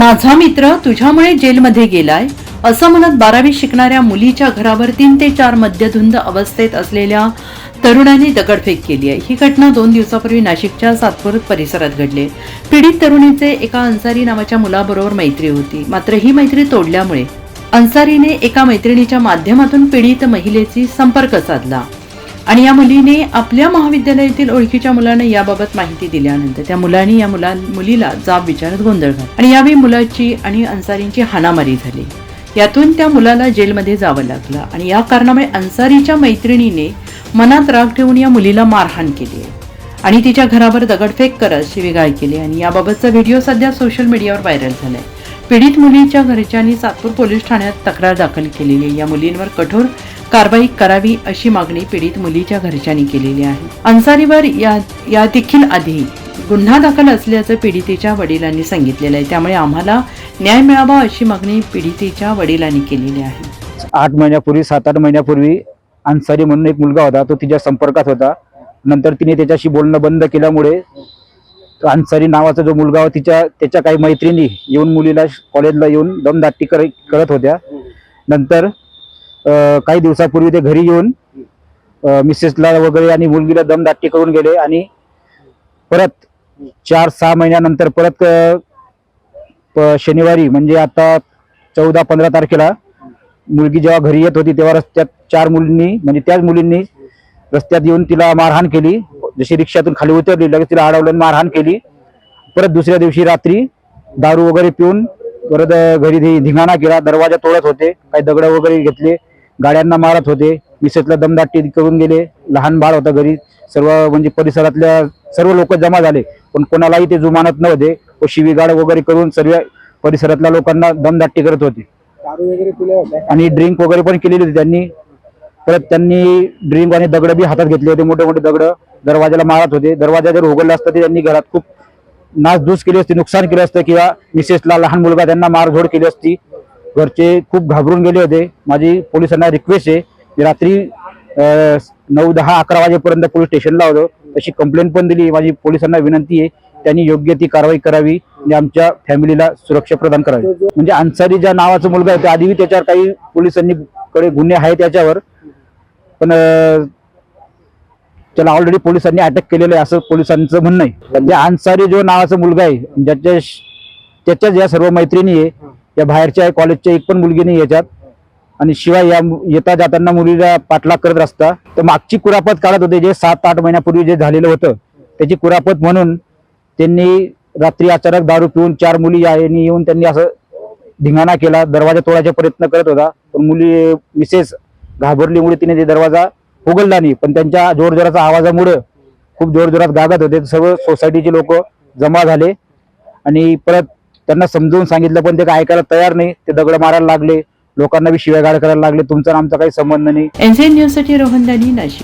माझा मित्र तुझ्यामुळे जेलमध्ये गेलाय असं म्हणत बारावी शिकणाऱ्या मुलीच्या घरावर तीन ते चार मद्यधुंद अवस्थेत असलेल्या तरुणाने दगडफेक केली आहे. ही घटना दोन दिवसापूर्वी नाशिकच्या सातपूर परिसरात घडली. पीडित तरुणीचे एका अन्सारी नावाच्या मुलाबरोबर मैत्री होती. मात्र ही मैत्री तोडल्यामुळे अन्सारीने एका मैत्रिणीच्या माध्यमातून पीडित महिलेशी संपर्क साधला. आणि या मुलीने आपल्या महाविद्यालयातील ओळखीच्या मुलांना याबाबत माहिती दिल्यानंतर त्या मुलाने या मुला मुलीला जाब विचारत गोंधळ घातला. आणि यावेळी मुलाची आणि अन्सारींची हाणामारी झाली. यातून त्या मुलाला जेलमध्ये जावं लागलं आणि या कारणामुळे अन्सारीच्या मैत्रिणीने मनात राग ठेवून या मुलीला मारहाण केली. आहे आणि तिच्या घरावर दगडफेक करत शिवीगाळ केली आणि याबाबतचा व्हिडिओ सध्या सोशल मीडियावर व्हायरल झालाय. पीडित मुलीच्या घरच्यांनी सातपूर पोलीस ठाण्यात तक्रार दाखल केलेली आहे. या मुलींवर कठोर कारवाई करावी अशी मागणी पीडित मुलीच्या घरच्यांनी केलेली आहे. अन्सारीवर या या देखील आधी गुन्हा दाखल असल्याचं पीडितेच्या वडिलांनी सांगितलेलं आहे. त्यामुळे आम्हाला न्याय मिळावा अशी मागणी पीडितेच्या वडिलांनी केलेली आहे. आठ महिन्यापूर्वी सात आठ महिन्यापूर्वी अन्सारी म्हणून एक मुलगा होता. तो तिच्या संपर्कात होता. नंतर तिने त्याच्याशी बोलणं बंद केल्यामुळे तो अन्सारी नावाचा जो मुलगा होता तिच्या त्याच्या काही मैत्रिणी येऊन मुलीला कॉलेजला येऊन दमदाटी कर करत होत्या. नंतर काही दिवसापूर्वी ते घरी येऊन मिसेसला वगैरे आणि मुलगीला दमदाटी करून गेले आणि परत चार सहा महिन्यानंतर परत शनिवारी म्हणजे आता चौदा पंधरा तारखेला मुलगी जेव्हा घरी येत होती तेव्हा रस्त्यात चार मुलींनी म्हणजे त्याच मुलींनी रस्त्यात येऊन तिला मारहाण केली. जशी रिक्षातून खाली उतरली लगेच तिला अडवलं मारहाण केली. परत दुसऱ्या दिवशी रात्री दारू वगैरे पिऊन परत घरी धिंगाणा केला दरवाजा तोडत होते काही दगड वगैरे घेतले. गाड्यांना मारत होते. मिसेसला दमदाटी करून गेले. लहान बाळ होतं घरी. सर्व म्हणजे परिसरातल्या सर्व लोक जमा झाले. पण कोणालाही ते जुमानत नव्हते. व शिवीगाळ वगैरे करून सर्व परिसरातल्या लोकांना दमदाटी करत होते. आणि ड्रिंक वगैरे पण केलेली होती त्यांनी. परत त्यांनी ड्रिंक आणि दगड बी हातात घेतले होते. मोठे मोठे दगड दरवाजाला मारत होते. दरवाजा जर उघडला असता ते त्यांनी घरात खूप नासधूस केली असती नुकसान केलं असतं किंवा मिसेसला लहान मुलगा त्यांना मारझोड केली असती. घरचे खूप घाबरून गेले होते. माझी पोलिसांना रिक्वेस्ट आहे की रात्री नऊ दहा अकरा वाजेपर्यंत पोलीस स्टेशनला होतो. तशी कंप्लेंट पण दिली. माझी पोलिसांना विनंती आहे त्यांनी योग्य ती कारवाई करावी आणि आमच्या फॅमिलीला सुरक्षा प्रदान करावी. म्हणजे अन्सारी ज्या नावाचा मुलगा आहे त्या आधीही त्याच्यावर काही पोलिसांनी कडे गुन्हे आहेत त्याच्यावर. पण त्याला ऑलरेडी पोलिसांनी अटक केलेलं आहे असं पोलिसांचं म्हणणं आहे. म्हणजे अन्सारी जो नावाचा मुलगा आहे ज्याच्या त्याच्याच या सर्व मैत्रिणी आहे या बाहेरच्या कॉलेजच्या एक पण मुलगी नाही याच्यात. आणि शिवाय या मु- येता जाताना मुलीला पाठलाग करत असता. तर मागची कुरापत काढत होते जे सात आठ महिन्यापूर्वी जे झालेलं होतं त्याची कुरापत म्हणून त्यांनी रात्री अचानक दारू पिऊन चार मुली यांनी येऊन त्यांनी असं धिंगाणा केला दरवाजा तोडायचा प्रयत्न करत होता. पण मुली मिसेस घाबरलीमुळे तिने ते दरवाजा उघडला नाही. पण त्यांच्या जोरजोराच्या आवाजामुळे खूप जोरजोरात गागत होते. सर्व सोसायटीचे लोक जमा झाले. आणि परत त्यांना समजून सांगितलं पण ते काय ऐकायला तयार नाही. ते दगड मारायला लागले. लोकांना बी शिव्यागाळ करायला लागले. तुमचा आमचा काही संबंध नाही. एनसीएन न्यूजसाठी रोहन दानी नाशिक.